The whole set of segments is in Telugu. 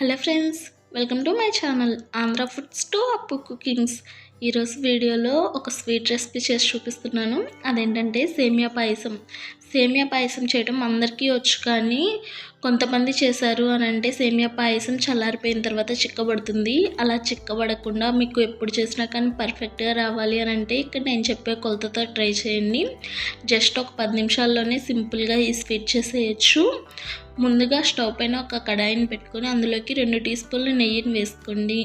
Hello friends welcome to my channel Andhra foods to Appu cookings. ఈరోజు వీడియోలో ఒక స్వీట్ రెసిపీ చేసి చూపిస్తున్నాను. అదేంటంటే సేమియా పాయసం. సేమియా పాయసం చేయడం అందరికీ వచ్చు కానీ కొంతమంది చేశారు అని అంటే సేమియా పాయసం చల్లారిపోయిన తర్వాత చిక్కబడుతుంది. అలా చిక్కబడకుండా మీకు ఎప్పుడు చేసినా కానీ పర్ఫెక్ట్గా రావాలి అని అంటే ఇక్కడ నేను చెప్పే కొలతతో ట్రై చేయండి. జస్ట్ ఒక పది నిమిషాల్లోనే సింపుల్గా ఈ స్వీట్ చేసేయచ్చు. ముందుగా స్టవ్ పైన ఒక కడాయిని పెట్టుకొని అందులోకి రెండు టీ స్పూన్లు నెయ్యిని వేసుకోండి.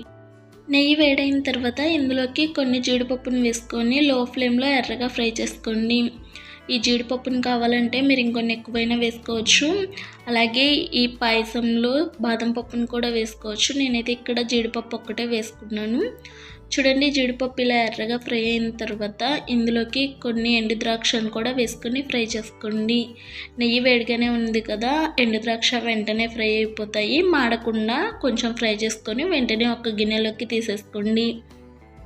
నెయ్యి వేడైన తర్వాత ఇందులోకి కొన్ని జీడిపప్పును వేసుకొని లో ఫ్లేమ్లో ఎర్రగా ఫ్రై చేసుకోండి. ఈ జీడిపప్పును కావాలంటే మీరు ఇంకొన్ని ఎక్కువైనా వేసుకోవచ్చు. అలాగే ఈ పాయసంలో బాదం పప్పును కూడా వేసుకోవచ్చు. నేనైతే ఇక్కడ జీడిపప్పు ఒక్కటే వేసుకున్నాను. చూడండి జీడిపప్పు ఇలా ఎర్రగా ఫ్రై అయిన తర్వాత ఇందులోకి కొన్ని ఎండు ద్రాక్షను కూడా వేసుకొని ఫ్రై చేసుకోండి. నెయ్యి వేడిగానే ఉంది కదా ఎండు ద్రాక్ష వెంటనే ఫ్రై అయిపోతాయి. మాడకుండా కొంచెం ఫ్రై చేసుకొని వెంటనే ఒక గిన్నెలోకి తీసేసుకోండి.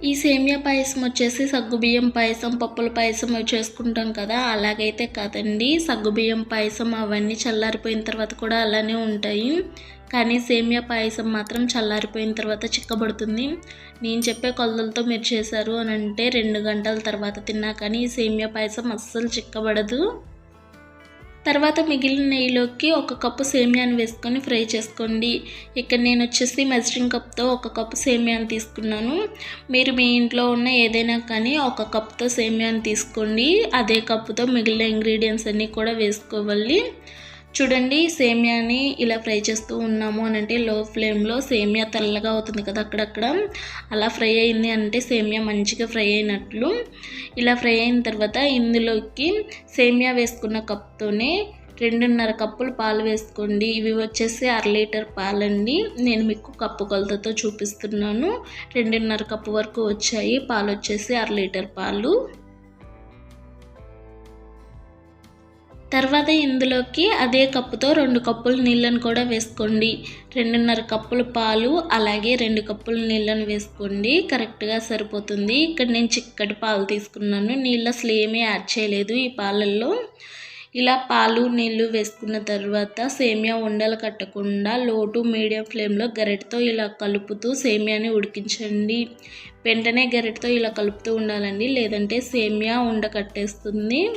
ఈ సేమియా పాయసం వచ్చేసి సగ్గుబియ్యం పాయసం పప్పుల పాయసం అవి చేసుకుంటాం కదా. అలాగైతే కాదండి. సగ్గుబియ్యం పాయసం అవన్నీ చల్లారిపోయిన తర్వాత కూడా అలానే ఉంటాయి. కానీ సేమియా పాయసం మాత్రం చల్లారిపోయిన తర్వాత చిక్కబడుతుంది. నేను చెప్పే కొలతలతో మీరు చేశారు అని అంటే రెండు గంటల తర్వాత తిన్నా కానీ ఈ సేమియా పాయసం అస్సలు చిక్కబడదు. తర్వాత మిగిలిన నెయ్యిలోకి ఒక కప్పు సేమియాను వేసుకొని ఫ్రై చేసుకోండి. ఇక్కడ నేను వచ్చేసి మెజరింగ్ కప్తో ఒక కప్పు సేమియాను తీసుకున్నాను. మీరు మీ ఇంట్లో ఉన్న ఏదైనా కానీ ఒక కప్తో సేమియాను తీసుకోండి. అదే కప్పుతో మిగిలిన ఇంగ్రీడియంట్స్ అన్నీ కూడా వేసుకోవాలి. చూడండి సేమియాని ఇలా ఫ్రై చేస్తూ ఉన్నాము అని అంటే లో ఫ్లేమ్లో సేమియా తెల్లగా అవుతుంది కదా అక్కడక్కడ. అలా ఫ్రై అయింది అంటే సేమియా మంచిగా ఫ్రై అయినట్లు. ఇలా ఫ్రై అయిన తర్వాత ఇందులోకి సేమియా వేసుకున్న కప్తోనే రెండున్నర కప్పులు పాలు వేసుకోండి. ఇవి వచ్చేసి అర లీటర్ పాలండి. నేను మీకు కప్పు కొలతతో చూపిస్తున్నాను. రెండున్నర కప్పు వరకు వచ్చాయి. పాలు వచ్చేసి అర లీటర్ పాలు. తర్వాత ఇందులోకి అదే కప్పుతో రెండు కప్పులు నీళ్ళను కూడా వేసుకోండి. రెండున్నర కప్పుల పాలు అలాగే రెండు కప్పుల నీళ్ళను వేసుకోండి. కరెక్ట్గా సరిపోతుంది. ఇక్కడ నేను చిక్కటి పాలు తీసుకున్నాను. నీళ్ళు అసలు ఏమీ యాడ్ చేయలేదు ఈ పాలల్లో. ఇలా పాలు నీళ్ళు వేసుకున్న తర్వాత సేమియా ఉండలు కట్టకుండా లోటు మీడియం ఫ్లేమ్లో గరిటతో ఇలా కలుపుతూ సేమియాని ఉడికించండి. వెంటనే గరిటతో ఇలా కలుపుతూ ఉండాలండి. లేదంటే సేమియా ఉండ కట్టేస్తుంది.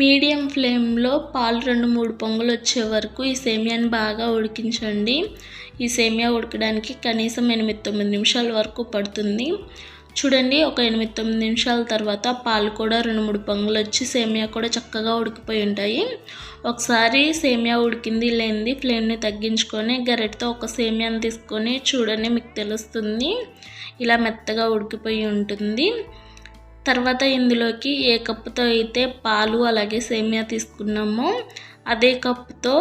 మీడియం ఫ్లేమ్లో పాలు రెండు మూడు పొంగులు వచ్చే వరకు ఈ సేమియాని బాగా ఉడికించండి. ఈ సేమియా ఉడకడానికి కనీసం ఎనిమిది తొమ్మిది నిమిషాల వరకు పడుతుంది. చూడండి ఒక ఎనిమిది తొమ్మిది నిమిషాల తర్వాత పాలు కూడా రెండు మూడు పొంగులు వచ్చి సేమియా కూడా చక్కగా ఉడికిపోయి ఉంటాయి. ఒకసారి సేమియా ఉడికింది లేనిది ఫ్లేమ్ని తగ్గించుకొని గరెట్తో ఒక సేమియాని తీసుకొని చూడండి మీకు తెలుస్తుంది. ఇలా మెత్తగా ఉడికిపోయి ఉంటుంది. తర్వాత ఇందులోకి ఏ కప్పుతో అయితే పాలు అలాగే సేమియా తీసుకున్నామో అదే కప్పుతో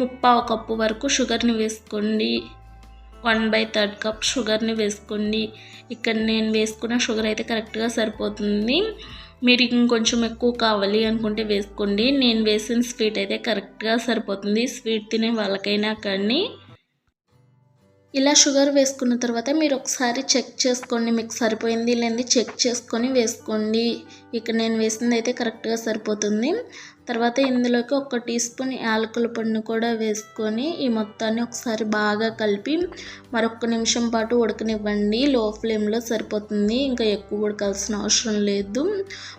ముప్పావు కప్పు వరకు షుగర్ని వేసుకోండి. వన్ బై థర్డ్ కప్ షుగర్ని వేసుకోండి. ఇక్కడ నేను వేసుకున్న షుగర్ అయితే కరెక్ట్గా సరిపోతుంది. మీరు ఇంకొంచెం ఎక్కువ కావాలి అనుకుంటే వేసుకోండి. నేను వేసిన స్వీట్ అయితే కరెక్ట్గా సరిపోతుంది. స్వీట్ తినే వాళ్ళకైనా కానీ ఇలా షుగర్ వేసుకున్న తర్వాత మీరు ఒకసారి చెక్ చేసుకోండి మీకు సరిపోయింది లేనిది చెక్ చేసుకొని వేసుకోండి. ఇక్కడ నేను వేసింది అయితే కరెక్ట్గా సరిపోతుంది. తర్వాత ఇందులోకి ఒక టీ స్పూన్ యాలకుల పండును కూడా వేసుకొని ఈ మొత్తాన్ని ఒకసారి బాగా కలిపి మరొక నిమిషం పాటు ఉడకనివ్వండి. లో ఫ్లేమ్లో సరిపోతుంది. ఇంకా ఎక్కువ ఉడకాల్సిన అవసరం లేదు.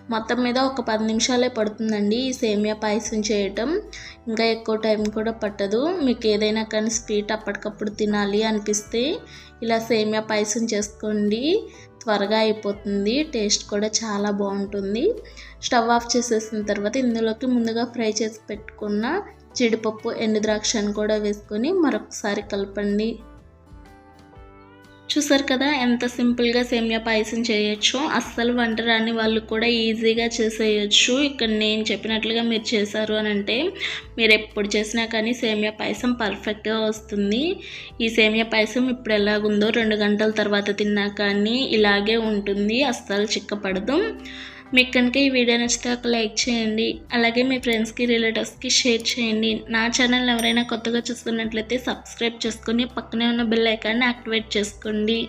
మొత్తం మీద ఒక పది నిమిషాలే పడుతుందండి ఈ సేమియా పాయసం చేయటం. ఇంకా ఎక్కువ టైం కూడా పట్టదు. మీకు ఏదైనా కానీ స్వీట్ అప్పటికప్పుడు తినాలి అనిపిస్తే ఇలా సేమియా పాయసం చేసుకోండి. త్వరగా అయిపోతుంది. టేస్ట్ కూడా చాలా బాగుంటుంది. స్టవ్ ఆఫ్ చేసేసిన తర్వాత ఇందులోకి ముందుగా ఫ్రై చేసి పెట్టుకున్న జీడిపప్పు ఎండు ద్రాక్షను కూడా వేసుకొని మరొకసారి కలపండి. చూసారు కదా ఎంత సింపుల్గా సేమియా పాయసం చేయొచ్చు. అస్సలు వంట రాని వాళ్ళు కూడా ఈజీగా చేసేయచ్చు. ఇక్కడ నేను చెప్పినట్లుగా మీరు చేశారు అని అంటే మీరు ఎప్పుడు చేసినా కానీ సేమియా పాయసం పర్ఫెక్ట్గా వస్తుంది. ఈ సేమియా పాయసం ఇప్పుడు ఎలాగుందో రెండు గంటల తర్వాత తిన్నా కానీ ఇలాగే ఉంటుంది. అస్సలు చిక్కపడదు. మీకు కనుక ఈ వీడియో నచ్చితే ఒక లైక్ చేయండి. అలాగే మీ ఫ్రెండ్స్కి రిలేటివ్స్కి షేర్ చేయండి. నా ఛానల్ ఎవరైనా కొత్తగా చూసుకున్నట్లయితే సబ్స్క్రైబ్ చేసుకుని పక్కనే ఉన్న బెల్ ఐకాన్ని యాక్టివేట్ చేసుకోండి.